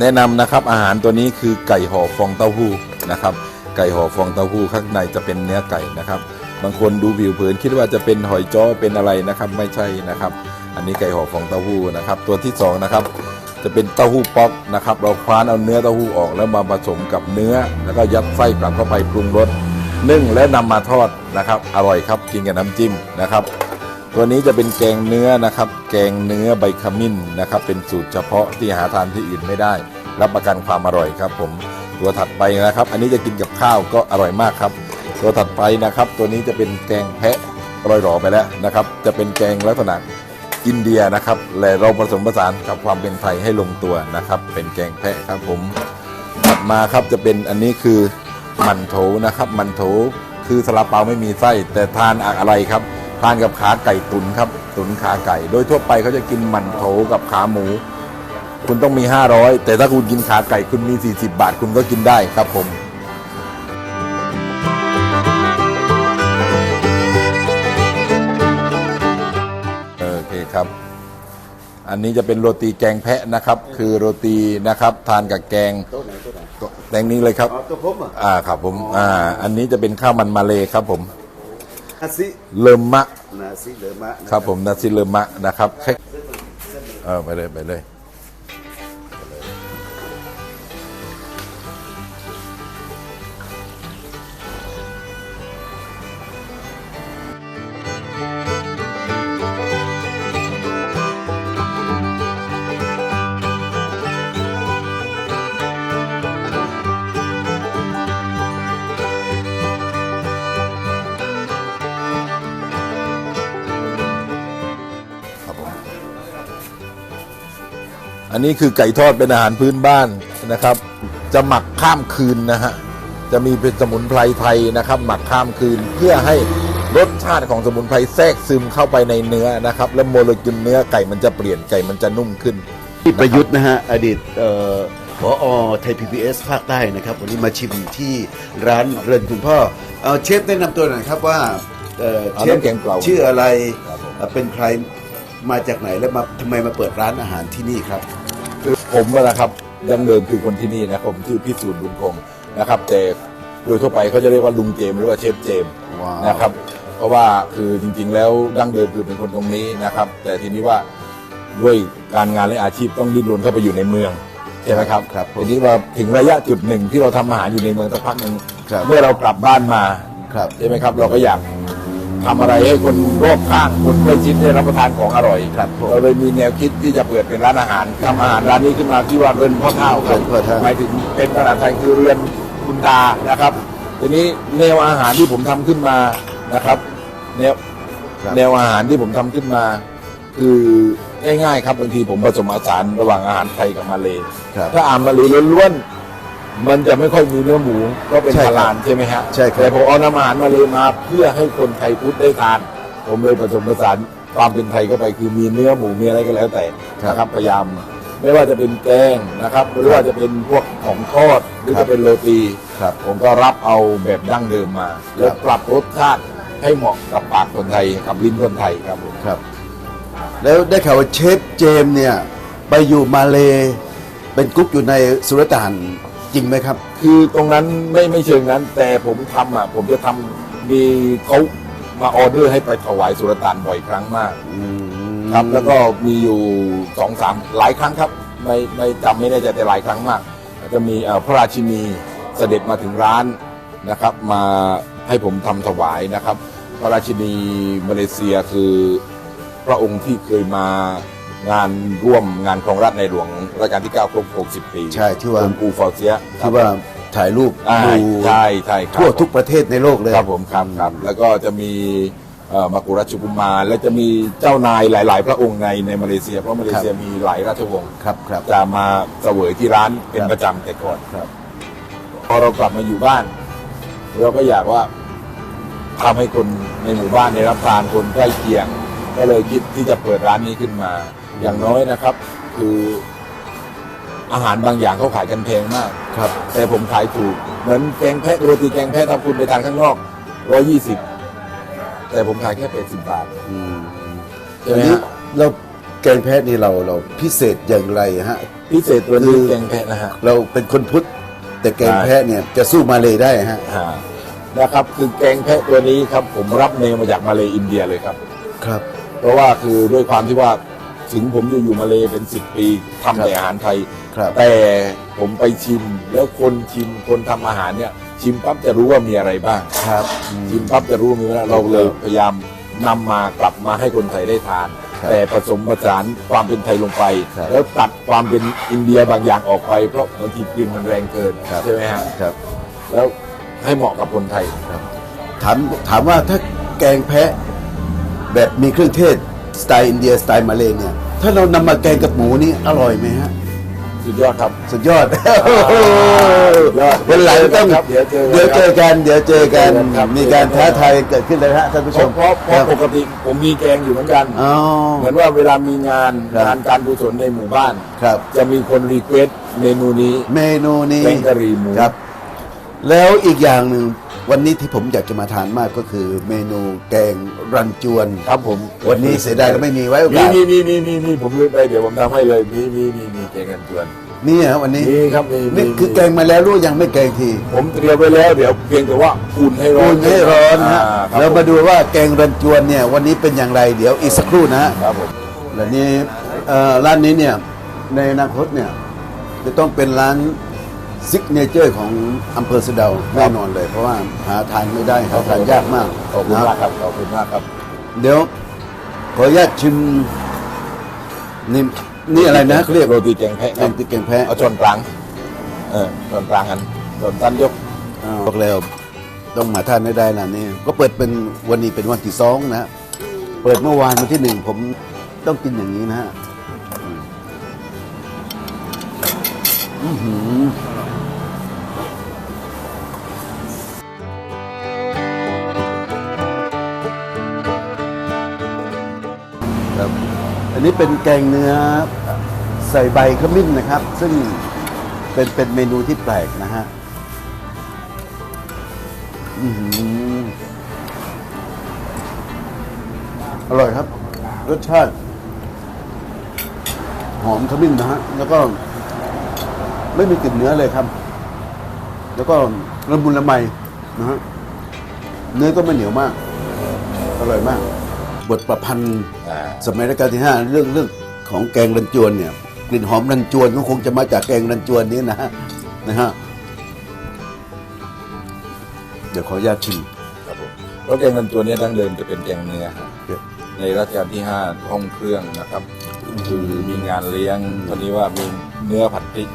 แนะนำนะครับอาหารตัวนี้คือไก่ห่อฟองเต้าหู้นะครับ ไก่ห่อฟองเต้าหู้ข้างในจะเป็นเนื้อไก่นะครับ บางคนดูผิวเผินคิดว่าจะเป็นหอยจ้อเป็นอะไรนะครับไม่ใช่นะครับ อันนี้ไก่ห่อฟองเต้าหู้นะครับ ตัวที่สองนะครับจะเป็นเต้าหู้ป๊อกนะครับ เราคว้านเอาเนื้อเต้าหู้ออกแล้วมาผสมกับเนื้อ แล้วก็ยัดไส้กลับเข้าไปปรุงรสนึ่งและนำมาทอดนะครับ อร่อยครับกินกับน้ำจิ้มนะครับ ตัวนี้จะเป็นแกงเนื้อนะครับ แกงเนื้อใบขมิ้นนะครับ เป็นสูตรเฉพาะที่หาทานที่อื่นไม่ได้ รับประกันความอร่อยครับผมตัวถัดไปนะครับ อันนี้จะกินกับข้าวก็อร่อยมากครับ ตัวถัดไปนะครับ ตัวนี้จะเป็นแกงแพะรอยหล่อไปแล้วนะครับ จะเป็นแกงลักษณะอินเดียนะครับและเราผสมผสานกับความเป็นไทยให้ลงตัวนะครับ เป็นแกงแพะครับผมถัดมาครับจะเป็นอันนี้คือมันโถนะครับ มันโถคือสลาเปาไม่มีไส้แต่ทานอะไรครับ ทานกับขาไก่ตุนครับ ตุนขาไก่ โดยทั่วไปเขาจะกินหมันโถกับขาหมู คุณต้องมี 500 แต่ถ้าคุณกินขาไก่คุณมี 40 บาทคุณก็กินได้ครับผมโอเคครับ อันนี้จะเป็นโรตีแกงแพะนะครับ คือโรตีนะครับ ทานกับแกงโต๊ะไหนโต๊ะไหนแกงนี้เลยครับอ๋อโต๊ะผมอะอ่าครับผมอ่าอันนี้จะเป็นข้าวมันมาเลยครับผม นาซิเลิมมะนาซิเหลือมะนะครับผมนาซิเลิมะนะครับแค่เออไปเลยไปเลย อันนี้คือไก่ทอดเป็นอาหารพื้นบ้านนะครับ จะหมักข้ามคืนนะฮะจะมีเป็นสมุนไพรไทยนะครับ หมักข้ามคืนเพื่อให้รสชาติของสมุนไพรแทรกซึมเข้าไปในเนื้อนะครับ แล้วโมเลกุลเนื้อไก่มันจะเปลี่ยนไก่มันจะนุ่มขึ้น พี่ประยุทธ์นะฮะอดีตเอ่อผอไทยพีพีเอสภาคใต้นะครับ วันนี้มาชิมที่ร้านเรือนคุณพ่อเอ่อเชฟแนะนำตัวหน่อยครับว่าเอ่อเอาเชฟน้ำแกงเปล่า ชื่ออะไรครับผมเอ่อเป็นใคร มาจากไหนและมาทำไมมาเปิดร้านอาหารที่นี่ครับคือผมอะนะครับดั้งเดิมคือคนที่นี่นะผมชื่อพิสูจน์บุญคงนะครับแต่โดยทั่วไปเขาจะเรียกว่าลุงเจมส์หรือว่าเชฟเจมส์ว้าว นะครับ เพราะว่าคือจริงๆ แล้วดั้งเดิมคือเป็นคนตรงนี้นะครับ แต่ทีนี้ว่าด้วยการงานและอาชีพต้องดิ้นรนเข้าไปอยู่ในเมืองใช่ไหมครับครับผมทีนี้ว่าถึงระยะจุดหนึ่งที่เราทำอาหารอยู่ในเมืองสักพักหนึ่งครับ เมื่อเรากลับบ้านมา ครับ ใช่ไหมครับเราก็อยาก ทำอะไรให้คนรอบข้างคนใกล้ชิดได้รับประทานของอร่อยครับผมเราเลยมีแนวคิดที่จะเปิดเป็นร้านอาหารทำอาหารร้านนี้ขึ้นมาที่ว่าเรือนพ่อเท่าครับเรือนพ่อเฒ่าหมายถึงเป็นภาษาไทยคือเรือนคุณตานะครับ ทีนี้แนวอาหารที่ผมทำขึ้นมานะครับแนวครับแนวอาหารที่ผมทำขึ้นมา คือง่ายๆครับบางทีผมผสมผสานระหว่างอาหารไทยกับมาเลยครับถ้าอาหารมาเลยล้วนๆ มันจะไม่ค่อยมีเนื้อหมูก็เป็นใช่ครับพลานใช่ไหมฮะใช่ครับ แต่ผมเอาน้ำอาหารมาเลยมาเพื่อให้คนไทยพุทธได้ทาน ผมเลยผสมผสานความเป็นไทยเข้าไปคือมีเนื้อหมูมีอะไรก็แล้วแต่นะครับพยายาม ไม่ว่าจะเป็นแกงนะครับหรือว่าจะเป็นพวกของทอดหรือจะเป็นโรตี ครับ ผมก็รับเอาแบบดั้งเดิมมา แล้วปรับรสชาติให้เหมาะกับปากคนไทยกับลิ้นคนไทยครับผม ครับ แล้วได้ข่าวว่าเชฟเจมส์เนี่ย ไปอยู่มาเลเป็นกุ๊กอยู่ในสุลต่าน จริงไหมครับ คือตรงนั้นไม่ไม่เชิงนั้น แต่ผมทำอะผมจะทำมีเขามาออเดอร์ให้ไปถวายสุลต่านบ่อยครั้งมาก ครับแล้วก็มีอยู่สองสามหลายครั้งครับ ไม่ไม่จำไม่ได้แต่หลายครั้งมาก จะมีเอ่อพระราชินีเสด็จมาถึงร้านนะครับ มาให้ผมทำถวายนะครับ พระราชินีมาเลเซียคือพระองค์ที่เคยมา งานร่วมงานครองราชในหลวงรัชกาลที่ 9 ครบ 60 ปีใช่ที่ว่าองค์ปูฟอร์เซียที่ว่าถ่ายรูปอ่าดูใช่ใช่ครับทั่วทุกประเทศในโลกเลยครับผมครับครับแล้วก็จะมีเอ่อมากุราชกุมารและจะมีเจ้านายหลาย ๆ พระองค์ในในมาเลเซีย เพราะมาเลเซียมีหลายราชวงศ์ครับครับจะมาเสวยที่ร้านเป็นครับประจำแต่ก่อนครับ พอเรากลับมาอยู่บ้าน เราก็อยากว่าทำให้คนในหมู่บ้านได้รับทานคนใกล้เคียง ก็เลยคิดที่จะเปิดร้านนี้ขึ้นมา อย่างน้อยนะครับ คืออาหารบางอย่างเขาขายกันแพงมาก ครับ แต่ผมขายถูก เหมือนแกงแพะโรตีแกงแพะถ้าคุณไปทานข้างนอกร้อยี่สิบแต่ผมขายแค่แปดสิบบาทอืมใช่อัไหนมนี้ฮะเราแกงแพะนี่เราเราพิเศษอย่างไรฮะ พิเศษตัวนี้แกงแพะนะฮะ เราเป็นคนพุทธแต่แกงใช่แพะเนี่ยจะสู้มาเลยได้ฮะ อ่านะครับคือแกงแพะตัวนี้ครับผมรับเนมมาจากมาเลอินเดียเลยครับ ครับ เพราะว่าคือด้วยความที่ว่า ถึงผมจะอยู่มาเลเป็นสิบปีทำแต่อาหารไทย ครับแต่ผมไปชิมแล้วคนชิมคนทำอาหารเนี่ย ชิมปั๊บจะรู้ว่ามีอะไรบ้าง ครับชิมปั๊บจะรู้ว่ามีอะไรเราเลยพยายามนำมากลับมาให้คนไทยได้ทาน ครับแต่ผสมผสานความเป็นไทยลงไป ครับ แล้วตัดความเป็นอินเดียบางอย่างออกไป เพราะบางทีกลิ่นมันแรงเกินใช่ไหมฮะครับ แล้วให้เหมาะกับคนไทย ถามถามว่าถ้าแกงแพะแบบมีเครื่องเทศ สไตล์อินเดียสไตล์มาเลย์เนี่ย ถ้าเรานำมาแกงกับหมูนี่อร่อยไหมฮะ สุดยอดครับ สุดยอดยอดวันหลังต้องครับเดี๋ยวเจอกันเดี๋ยวเจอกันเดี๋ยวเจอกันเจอกันครับมีการท้าทายเกิดขึ้นเลยฮะท่านผู้เพชราะมเพราะเพครัราะบปกติผมมีแกงอยู่เหมือนกันอ๋อ เหมือนว่าเวลามีงานครับ งานการกุศลในหมู่บ้าน ครับ จะมีคนรีเควสเมนูนี้ เมนูนี้แกงกะหรี่หมู ครับ แล้วอีกอย่างหนึ่งวันนี้ที่ผมอยากจะมาทานมากก็คือเมนูแกงรันจวน ครับผมวันนี้เสียดายเราไม่มีไว้โอมีกาสมีมีมีมีมีผมลืมไปเดี๋ยวผมทำให้เลยมีมีมีมีแกงกันจวนนี่ฮะวันนี้มีครับมีมีนี่คือมีแกงมาแล้วรู้ยังไม่แกงทีผมเตรียมไว้แล้วเดี๋ยวเพียงแต่ว่าอุ่นให้ร้อนอุ่นให้ร้อนฮะาครับแล้วมาดูว่าแกงรันจวนเนี่ยวันนี้เป็นอย่างไรเดี๋ยวอีกสักครู่นะฮะ ครับผม และนี่เอ่อร้านนี้เนี่ยในอนาคตเนี่ยจะต้องเป็นร้าน ซิกเนเจอร์ของอำเภอสะเดาแน่นอนเลย เพราะว่าหาทานไม่ได้หาทานยากมากขอบคุณนะมากครับขอบคุณมากครับ เดี๋ยว ขออนุญาตชิมนี่นี่อะไรนะเขาเรียกโรตีแกงแพะแกงติแกงแพะเอาช้อนกลางเออช้อนกลางกันช้อนสั้นยกอ่าบอกแล้วต้องมาทานให้ได้ร้านนี้ก็เปิดเป็นวันนี้เป็นวันที่สองนะฮะเปิดเมื่อวานวันที่หนึ่งผมต้องกินอย่างนี้นะฮะอืมอื้อหือ นนี้เป็นแกงเนื้อใส่ใบขมิ้นนะครับ ซึ่งเป็นเป็นเมนูที่แปลกนะฮะอือหืออร่อยครับ รสชาติ หอมขมิ้นนะฮะ แล้วก็ ไม่มีกลิ่นเนื้อเลยครับ แล้วก็ละมุนละไมนะฮะ เนื้อก็ไม่เหนียวมาก อร่อยมาก บทประพันธ์ สมัยรัชกาลที่ห้าเรื่องเรื่องของแกงรันจวนเนี่ยกลิ่นหอมรันจวนก็คงจะมาจากแกงรันจวนนี้นะฮะนะฮะเดี๋ยวขออนุญาตชิมครับผมเพราะแกงกันตัวเนี้ยดั้งเดิมจะเป็นแกงเนื้อครับในรัชกาลที่ห้าห้องเครื่องนะครับคือมีงานเลี้ยงตอนนี้ว่ามีเนื้อผัดพริก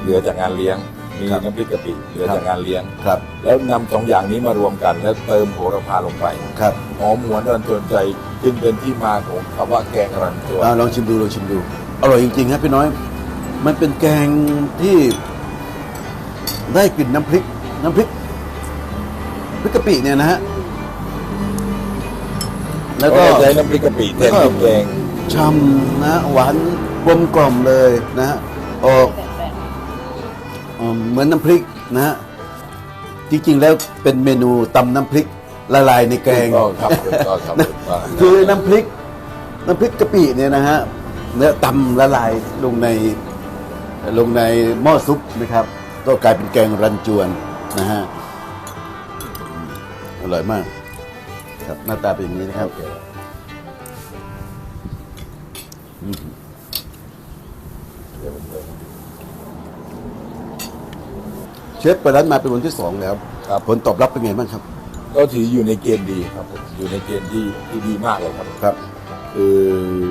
เหลือจากงานเลี้ยงมีครับน้ำพริกกะปิเหลือครับจากงานเลี้ยงครับ แล้วนำสองอย่างนี้มารวมกัน แล้วเติมโหระพาลงไปครับหอมหวนรันจวนใจ จึงเป็นที่มาของคำว่าแกงรันจวน อ่าลองชิมดูลองชิมดูอร่อยจริงๆครับพี่น้อย มันเป็นแกงที่ได้กลิ่นน้ำพริก น้ำพริกพริกกะปิเนี่ยนะฮะแล้วก็ ใช้น้ำพริกกะปิแทนพริกแกงช่ำนะหวานกลมกล่อมเลยนะฮะออกอืมเหมือนน้ำพริกนะฮะจริงๆแล้วเป็นเมนูตำน้ำพริก ละลายในแกง ถูกต้องครับถูกต้องครับถูกต้องคือน้ำพริกน้ำพริกกะปิเนี่ยนะฮะเนื้อตำละลายลงในลงในหม้อซุปนะครับ ก็กลายเป็นแกงรันจวนนะฮะอร่อยมาก ครับหน้าตาเป็นอย่างนี้นะครับ เชฟเปิดร้านมาเป็นวันที่สองแล้วครับ ผลตอบรับเป็นไงบ้างครับ ก็ถืออยู่ในเกณฑ์ดีครับผมอยู่ในเกณฑ์ที่ที่ดีมากเลยครับ ครับ คือ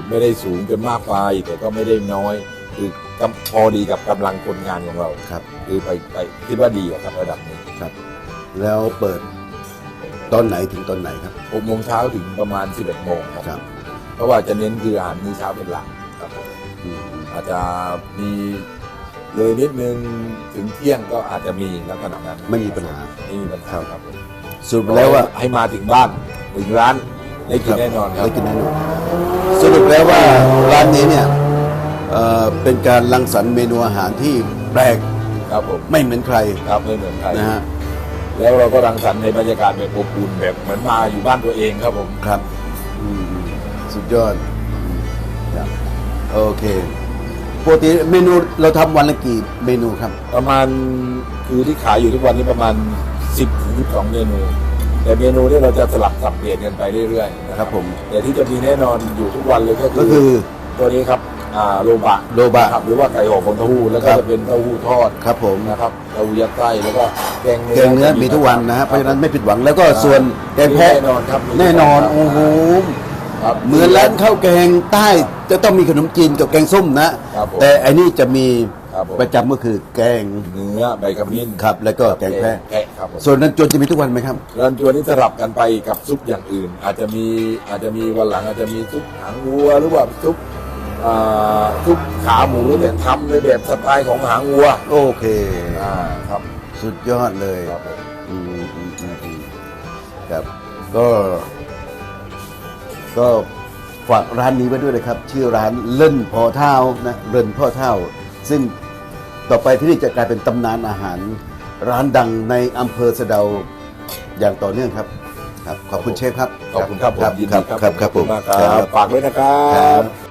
ไม่ได้สูงจนมากไปแต่ก็ไม่ได้น้อย คือกำพอดีกับกำลังคนงานของเราครับ คือไปไปคิดว่าดีอะครับระดับนี้ครับ แล้วเปิดตอนไหนถึงตอนไหนครับ6โมงเช้าถึงประมาณ 11โมงครับ ครับเพราะว่าจะเน้นคืออาหารมื้อเช้าเป็นหลักครับอืมอาจจะมีเลยนิดนึงถึงเที่ยงก็อาจจะมีลักษณะนั้นไม่มีปัญหา ไม่มีปัญหาครับผม สรุปแล้วว่าให้มาถึงบ้านถึงร้านได้กินแน่นอนครับได้กินแน่นอนสรุปแล้วว่าร้านนี้เนี่ยเอ่อเป็นการรังสรรค์เมนูอาหารที่แปลกครับผมไม่เหมือนใครครับไม่เหมือนใครนะฮะแล้วเราก็รังสรรค์ในบรรยากาศแบบอบอุ่นแบบเหมือนมาอยู่บ้านตัวเองครับผมครับอืมสุดยอดครับโอเคปกติเมนูเราทำวันละกี่เมนูครับ ประมาณคือที่ขายอยู่ทุกวันนี้ประมาณ 10ถึง12เมนู แต่เมนูนี่เราจะสลับสับเปลี่ยนกันไปเรื่อยๆนะครับผมแต่ที่จะมีแน่นอนอยู่ทุกวันเลยก็ก็คืคือตัวนี้ครับอ่าโลบะโลบะครับหรือว่าไก่ห่อฟองเต้าหู้แล้วก็ครับ จะเป็นเต้าหู้ทอดครับผมนะครับเต้าหู้ยัดไส้แล้วก็แกงแกงเนื้อมีทุกวันนะฮะเพราะฉะนั้นไม่ผิดหวังแล้วก็ส่วนแกงแพะแน่นอนครับแน่นอนโอ้โหครับ เหมือนร้านข้าวแกงใต้จะต้องมีขนมจีนกับแกงส้มนะ ครับผม แต่อันนี้จะมี ครับผมประจำก็คือแกงเนื้อใบกระมิ้นครับ แล้วก็แกงแพะแพะครับผมส่วนนั้นจวนจะมีทุกวันไหมครับรันจวนนี้สลับกันไปกับซุปอย่างอื่น อาจจะมีอาจจะมีวันหลังอาจจะมีซุปหางวัวหรือว่าซุปอ่าซุปขาหมูแต่ทำในแบบสไตล์ของหางวัวโอเคอ่าครับสุดยอดเลยครับผมอืมอืมอืมอืมครับ ก็ ก็ฝากร้านนี้ไว้ด้วยนะครับ ชื่อร้านเล่นพอเท่านะเล่นพ่อเท่า ซึ่ง ต่อไปที่นี่จะกลายเป็นตำนานอาหาร ร้านดังในอำเภอสะเดาอย่างต่อเนื่องครับ ครับ ขอบคุณเชฟครับ ขอบคุณครับผมยินครัดีบครับครับครับขอผมณมากครับฝากด้วยนะครัครับบ